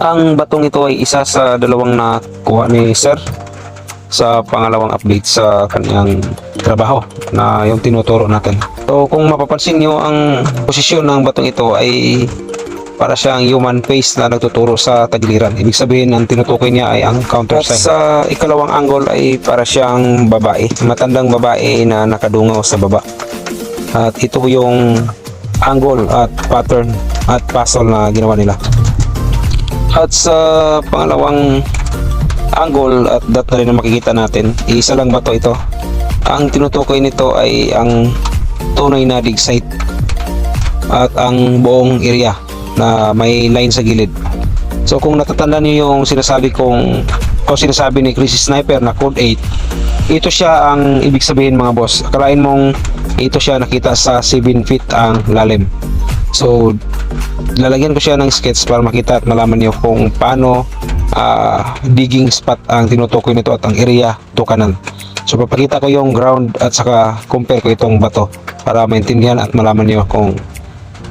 Ang batong ito ay isa sa dalawang nakuha ni Sir sa pangalawang update sa kanyang trabaho na yung tinuturo natin. So kung mapapansin nyo, ang posisyon ng batong ito ay para siyang human face na nagtuturo sa tagiliran. Ibig sabihin, ang tinutukoy niya ay ang counter sign. At sa ikalawang angle ay para siyang babae. Matandang babae na nakadungaw sa baba. At ito yung angle at pattern at puzzle na ginawa nila. At sa pangalawang angle at dot na rin na makikita natin, isa lang ba to ito? Ang tinutukoy nito ay ang tunay na dig site at ang buong area na may line sa gilid. So kung natatanda niyo yung sinasabi kong o sinasabi ni Chris Sniper na code 8, ito siya ang ibig sabihin mga boss. Akalain mong ito siya nakita sa 7 feet ang lalim. So lalagyan ko siya ng sketch para makita at malaman niyo kung paano ah, digging spot ang tinutukoy nito at ang area to kanan. So papakita ko yung ground at saka compare ko itong bato para maintindihan at malaman niyo kung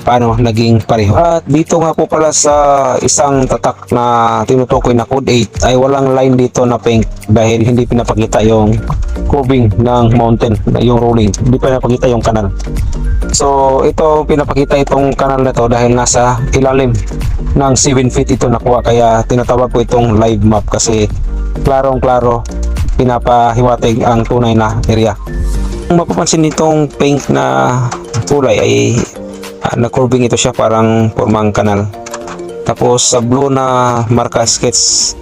paano naging pareho. At dito nga po pala sa isang tatak na tinutukoy na code 8 ay walang line dito na pink dahil hindi pinapakita yung curving ng mountain, yung rolling. Hindi pinapakita yung kanal. So ito pinapakita itong kanal na to dahil nasa ilalim ng 7 feet ito nakuha kaya tinatawag ko itong live map kasi klarong klaro pinapahiwatig ang tunay na area. Kung mapapansin nitong pink na kulay ay ah, na-curving ito siya parang formang kanal. Tapos sa blue na marka sketch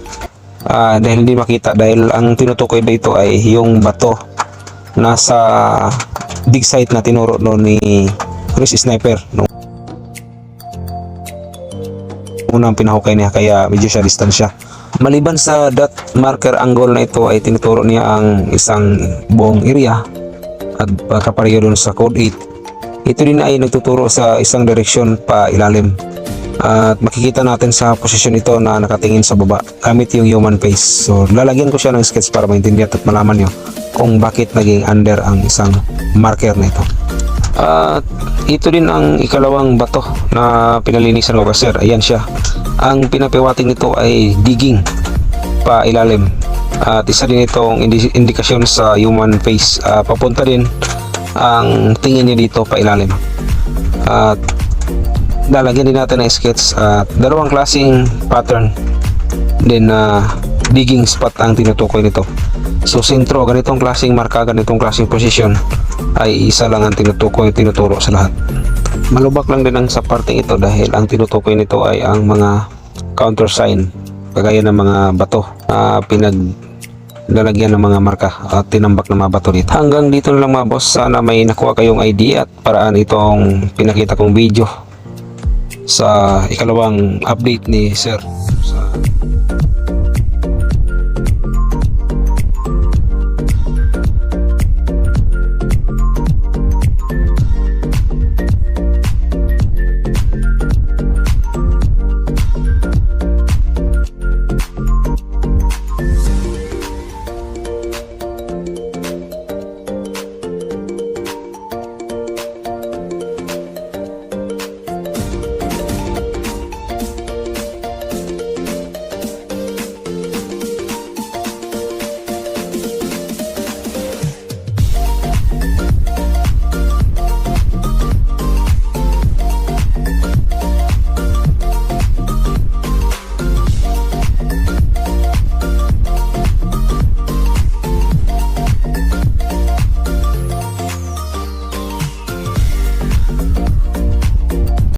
ah, dahil hindi makita dahil ang tinutukoy dito ay yung bato nasa dig site na tinuro no ni Chris Sniper nung unang pinahukay niya kaya medyo siya distansya. Maliban sa dot marker angle na ito ay tinuturo niya ang isang buong area at kapareho dun sa code 8 ito din ay nagtuturo sa isang direksyon pa ilalim. At makikita natin sa posisyon ito na nakatingin sa baba gamit yung human face. So lalagyan ko siya ng sketch para maintindihan at malaman nyo kung bakit naging under ang isang marker na ito. At ito din ang ikalawang bato na pinalinisan ko sir. Ayan siya. Ang pinapiwating nito ay digging pa ilalim. At isa din itong indi- indikasyon sa human face. Ah, papunta din ang tingin niya dito pa ilalim. At lalagyan din natin ng sketch at dalawang klaseng pattern din na digging spot ang tinutukoy nito. So sentro, ganitong klaseng marka, ganitong klaseng position ay isa lang ang tinutukoy, tinuturo sa lahat. Malubak lang din ang sa parting ito dahil ang tinutukoy nito ay ang mga counter sign kagaya ng mga bato na pinag lalagyan ng mga marka at tinambak ng mga bato. Hanggang dito na lang mga boss, sana may nakuha kayong idea at paraan itong pinakita kong video sa ikalawang update ni Sir sa